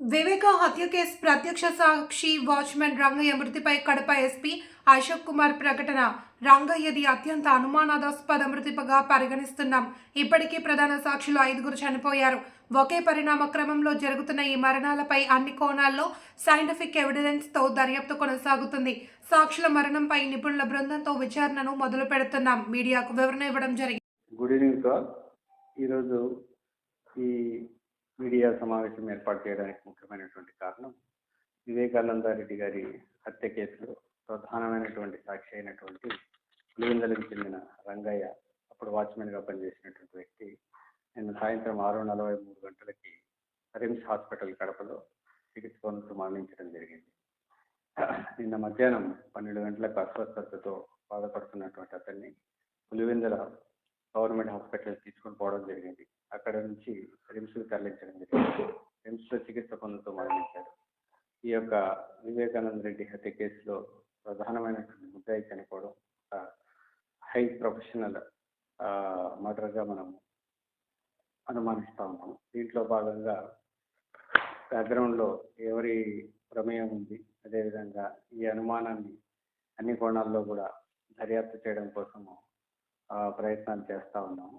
వివేక హత్య కేసు ప్రత్యక్ష సాక్షి వాచ్మెన్ రంగయ్య మృతిపై కడప ఎస్పీ అశోక్ కుమార్ ప్రకటన. రంగయ్యది అత్యంత అనుమానాస్పద మృతిగా పరిగణిస్తున్నాం. ఇప్పటికీ ప్రధాన సాక్షులు ఐదుగురు చనిపోయారు. ఒకే పరిణామ క్రమంలో జరుగుతున్న ఈ మరణాలపై అన్ని కోణాల్లో సైంటిఫిక్ ఎవిడెన్స్తో దర్యాప్తు కొనసాగుతుంది. సాక్షుల మరణంపై నిపుణుల బృందంతో విచారణను మొదలు పెడుతున్నాం. మీడియాకు వివరణ ఇవ్వడం జరిగింది గుడ్ ఈవినింగ్ సార్. ఈరోజు ఈ మీడియా సమావేశం ఏర్పాటు చేయడానికి ముఖ్యమైనటువంటి కారణం వివేకానంద రెడ్డి గారి హత్య కేసులో ప్రధానమైనటువంటి సాక్షి అయినటువంటి పులివెందలకు చెందిన రంగయ్య అప్పుడు వాచ్మెన్గా పనిచేసినటువంటి వ్యక్తి నిన్న సాయంత్రం ఆరు నలభై మూడు గంటలకి రిమ్స్ హాస్పిటల్ కడపలో చికిత్స పొందుతూ మరణించడం జరిగింది. నిన్న మధ్యాహ్నం పన్నెండు గంటలకు అస్వస్థతతో బాధపడుతున్నటువంటి అతన్ని పులివెందుల గవర్నమెంట్ హాస్పిటల్ తీసుకొని పోవడం జరిగింది. అక్కడ నుంచి రిమ్స్కి తరలించడం జరిగింది. రిమ్స్లో చికిత్స పొందుతూ మరణించారు. ఈ యొక్క వివేకానంద రెడ్డి హత్య కేసులో ప్రధానమైనటువంటి ముద్దాయి చనిపోవడం హై ప్రొఫెషనల్ మర్డర్గా మనము అనుమానిస్తూ ఉన్నాము దీంట్లో భాగంగా బ్యాక్గ్రౌండ్లో ఎవరి ప్రమేయం ఉంది అదేవిధంగా ఈ అనుమానాన్ని అన్ని కోణాల్లో కూడా దర్యాప్తు చేయడం కోసము ప్రయత్నాలు చేస్తూ ఉన్నాము.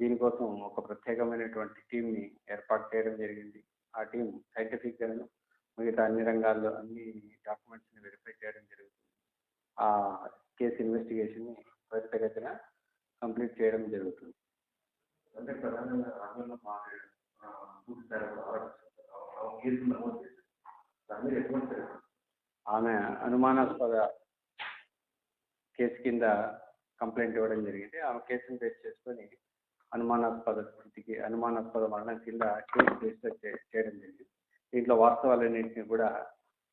దీనికోసం ఒక ప్రత్యేకమైనటువంటి టీంని ఏర్పాటు చేయడం జరిగింది. ఆ టీం సైంటిఫిక్ గాను మిగతా అన్ని రంగాల్లో అన్ని డాక్యుమెంట్స్ని వెరిఫై చేయడం జరుగుతుంది. ఆ కేసు ఇన్వెస్టిగేషన్ని త్వరితగతిన కంప్లీట్ చేయడం జరుగుతుంది. అంటే ప్రధానంగా రాష్ట్రంలో? ఆమె అనుమానాస్పద కేసు కింద కంప్లైంట్ ఇవ్వడం జరిగింది. ఆమె కేసును బేస్ చేసుకొని అనుమానాస్పద స్థితికి అనుమానాస్పద మరణం కింద కేసు రిజిస్టర్ చేయడం జరిగింది. దీంట్లో వాస్తవాలన్నింటినీ కూడా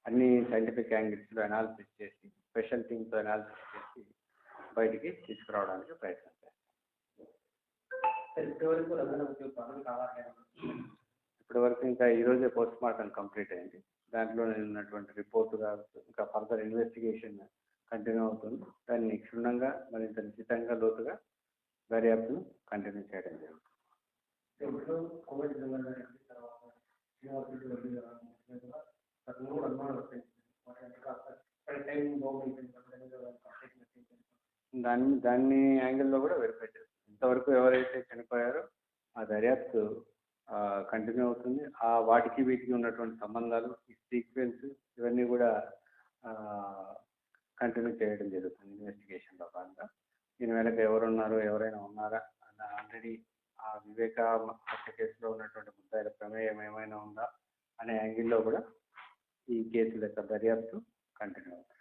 అన్ని సైంటిఫిక్ యాంగిల్స్లో అనాలిసిస్ చేసి స్పెషల్ టీమ్తో అనాలిసిస్ చేసి బయటికి తీసుకురావడానికి ప్రయత్నం ఇప్పటి వరకు ఇంకా ఈ రోజే పోస్ట్ మార్టం కంప్లీట్ అయింది. దాంట్లో ఉన్నటువంటి రిపోర్ట్ ఇంకా ఫర్దర్ ఇన్వెస్టిగేషన్ కంటిన్యూ అవుతుంది. దాన్ని క్షుణ్ణంగా మరింత నిశ్చితంగా లోతుగా దర్యాప్తును కంటిన్యూ చేయడం జరుగుతుంది. ఇప్పుడు కోవిడ్ దాన్ని దాన్ని యాంగిల్లో కూడా వెరిఫై చేస్తాం. ఇంతవరకు ఎవరైతే చనిపోయారో ఆ దర్యాప్తు కంటిన్యూ అవుతుంది. ఆ వాటికి వీటికి ఉన్నటువంటి సంబంధాలు ఈ సీక్వెన్స్ ఇవన్నీ కూడా కంటిన్యూ చేయడం జరుగుతుంది. ఇన్వెస్టిగేషన్లో భాగంగా. దీని వెనక ఎవరున్నారు ఎవరైనా ఉన్నారా ఆల్రెడీ ఆ వివేక హత్య కేసులో ఉన్నటువంటి ముద్దాయిల ప్రమేయం ఏమైనా ఉందా అనే యాంగిల్లో కూడా ఈ కేసుల యొక్క దర్యాప్తు కంటిన్యూ అవుతుంది.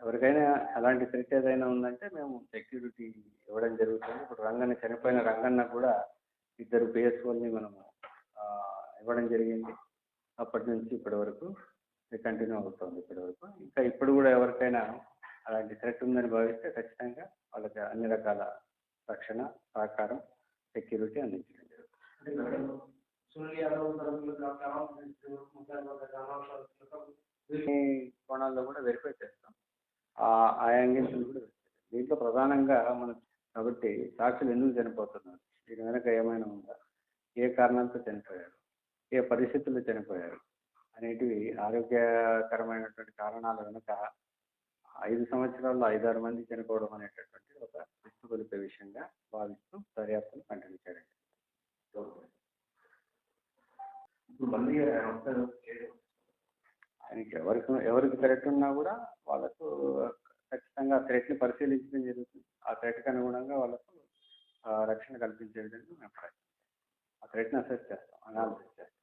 ఎవరికైనా అలాంటి థ్రెట్ ఏదైనా ఉందంటే మేము సెక్యూరిటీ ఇవ్వడం జరుగుతుంది. ఇప్పుడు రంగన్న చనిపోయిన రంగన్న కూడా ఇద్దరు పిఎస్ఓల్ని మనము ఇవ్వడం జరిగింది. అప్పటి నుంచి ఇప్పటి వరకు కంటిన్యూ అవుతుంది ఇప్పటి వరకు. ఇంకా ఇప్పుడు కూడా ఎవరికైనా అలాంటి థ్రెట్ ఉందని భావిస్తే ఖచ్చితంగా వాళ్ళకి అన్ని రకాల రక్షణ సహకారం సెక్యూరిటీ అందించడం జరుగుతుంది. కోణాల్లో కూడా వెరిఫై చేస్తాం. ఆ యాంగిల్స్ కూడా. దీంట్లో ప్రధానంగా మనం కాబట్టి సాక్షులు ఎందుకు చనిపోతున్నారు? దీని వెనక ఏమైనా ఉందా? ఏ కారణంతో చనిపోయారు? ఏ పరిస్థితుల్లో చనిపోయారు? అనేటివి ఆరోగ్యకరమైనటువంటి కారణాల వెనుక ఐదు సంవత్సరాల్లో ఐదారు మంది చనిపోవడం అనేటటువంటి ఒక విస్తుగొలిపే విషయంగా భావిస్తూ దర్యాప్తును కంటిన్యూ చేయడం. ఆయనకి ఎవరికి ఎవరికి థ్రెట్ ఉన్నా కూడా వాళ్ళకు ఖచ్చితంగా ఆ థ్రెట్ని పరిశీలించడం జరుగుతుంది. ఆ థ్రెట్కి అనుగుణంగా వాళ్ళకు రక్షణ కల్పించే విధంగా మేము ప్రయత్నిస్తాం. ఆ థ్రెట్ని అసెస్ చేస్తాం అనాలిసిస్ చేస్తాం.